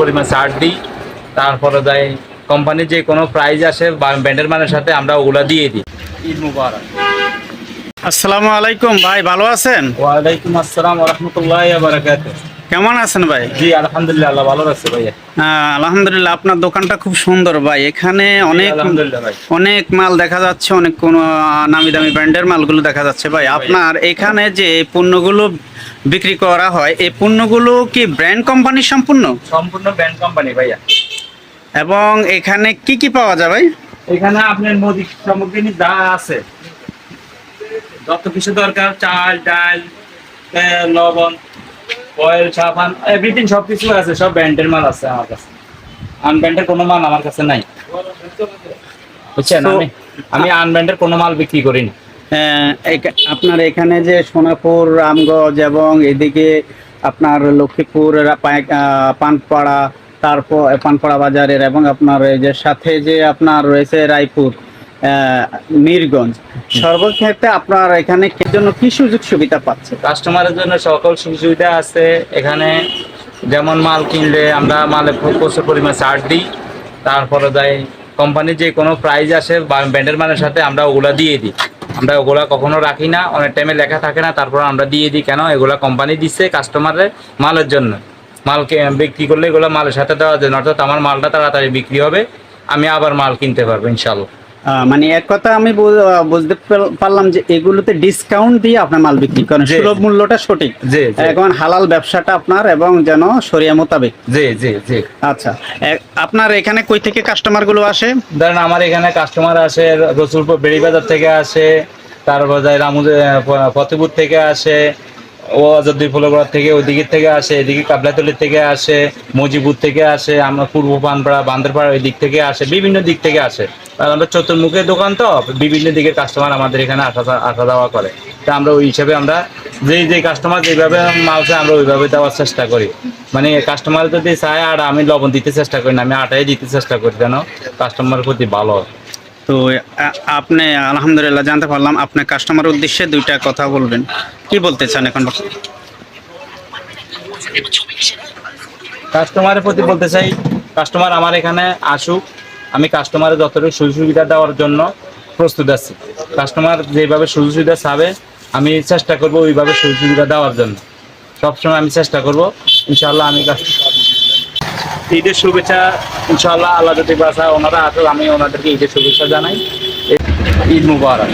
পরিমাণ ছাড় দিই। তারপরে দেয় কোম্পানির যে কোনো প্রাইজ আসে ব্যান্ডের মানের সাথে আমরা ওগুলো দিয়ে দিই। আসসালামু আলাইকুম ভাই ভালো আছেন? ওয়ালাইকুম আসসালাম রহমতুল্লাহ কেমন আছেন ভাই? জি আলহামদুলিল্লাহ আল্লাহ ভালো আছে ভাইয়া। আহ, আলহামদুলিল্লাহ আপনার দোকানটা খুব সুন্দর ভাই। এখানে অনেক অনেক মাল দেখা যাচ্ছে অনেক কোন নামি দামি ব্র্যান্ডের মালগুলো দেখা যাচ্ছে ভাই। আপনার এখানে যে পণ্যগুলো বিক্রি করা হয় এই পণ্যগুলো কি ব্র্যান্ড কোম্পানি সম্পূর্ণ? সম্পূর্ণ ব্র্যান্ড কোম্পানি ভাইয়া। এবং এখানে কি কি পাওয়া যায় ভাই? এখানে আপনার মুদি সামগ্রী যা আছে। যত কিছু দরকার চাল ডাল লবণ অয়েল সাবান এভরিথিং সব কিছু আছে সব ব্র্যান্ডের মাল আছে আমার কাছে। আনব্র্যান্ডের কোনো মাল আমার কাছে নাই। বুঝছেন? আমি আমি আনব্র্যান্ডের কোনো মাল বিক্রি করি না আহ, আপনার এখানে যে সোনাপুর রামগঞ্জ এবং এদিকে আপনার লক্ষ্মীপুর পানপাড়া তারপর পানপাড়া বাজারের এবং আপনার এই যে সাথে যে আপনার রয়েছে রায়পুর মিরগঞ্জ। সর্বক্ষেত্রে আপনার এখানে জন্য কি সুযোগ সুবিধা পাচ্ছে? কাস্টমারের জন্য সকল সুযোগ সুবিধা আছে। এখানে যেমন মাল কিনলে আমরা মালে প্র- প্রচুর পরিমাণ ছাড় দিই। তারপরে যাই কোম্পানির যে কোনো প্রাইজ আসে, বা ব্যান্ডের মানের সাথে আমরা ওগুলা দিয়ে দিই। আমরা ওগুলা কখনো রাখি না, অনেক টাইমে লেখা থাকে না, তারপর আমরা দিয়ে দিই। কেন? এগুলা কোম্পানি দিচ্ছে কাস্টমারের মালের জন্য। মালকে বিক্রি করলে এগুলো মালের সাথে দেওয়া জন্য অর্থাৎ আমার মালটা তাড়াতাড়ি বিক্রি হবে, আমি আবার মাল কিনতে পারব ইনশাল্লাহ মানে এক কথা আমি বুঝতে পারলাম যে এগুলোতে ডিসকাউন্ট দিয়ে আপনার মাল বিক্রি করেন। সুলভ মূল্যটা সঠিক। এখন হালাল ব্যবসাটা আপনার এবং যেন সরিয়া মোতাবেক। জি জি জি। আচ্ছা। আপনার এখানে কই থেকে কাস্টমারগুলো আসে? ধরেন আমার এখানে কাস্টমার আসে রসুলপুর বেড়িবাজার থেকে আসে তারপর যায় রামুদে ফতেপুর থেকে আসে ও অযোধ্যী ফুলগড়ার থেকে ওই দিকের থেকে আসে, এদিকে কাবলাতলির থেকে আসে মজিপুর থেকে আসে, আমরা পূর্ব পানপাড়া, বান্দারপাড়া ওই দিক থেকে আসে, বিভিন্ন দিক থেকে আসে। আমরা চতুর্মুখের দোকান তো, বিভিন্ন দিকের কাস্টমার আমাদের এখানে আসা আসা যাওয়া করে। তা আমরা ওই হিসাবে আমরা যেই যে কাস্টমার যেভাবে মাল চায়, আমরা ওইভাবে দেওয়ার চেষ্টা করি। মানে কাস্টমার যদি চায়, আর আমি লবণ দিতে চেষ্টা করি না, আমি আটাই দিতে চেষ্টা করি যেন কাস্টমারের প্রতি ভালো। তো আপনি, আলহামদুলিল্লাহ, জানতে পারলাম আপনার কাস্টমার উদ্দেশ্যে দুইটা কথা বলবেন। কি বলতে চান এখন? কাস্টমারের প্রতি বলতে চাই কাস্টমার আমার এখানে আসুক, আমি কাস্টমারের যতটুকু সুযোগ সুবিধা দেওয়ার জন্য প্রস্তুত আছি। কাস্টমার যেভাবে সুযোগ সুবিধা চাবে, আমি চেষ্টা করব ওইভাবে সুযোগ সুবিধা দেওয়ার জন্য। সবসময় আমি চেষ্টা করব ইনশাল্লাহ আমি কাস্টমার ঈদের শুভেচ্ছা ইনশাল্লাহ আল্লাহ যদি বাসা ওনারা আসলে আমি ওনাদেরকে ঈদের শুভেচ্ছা জানাই। ঈদ মুবারক।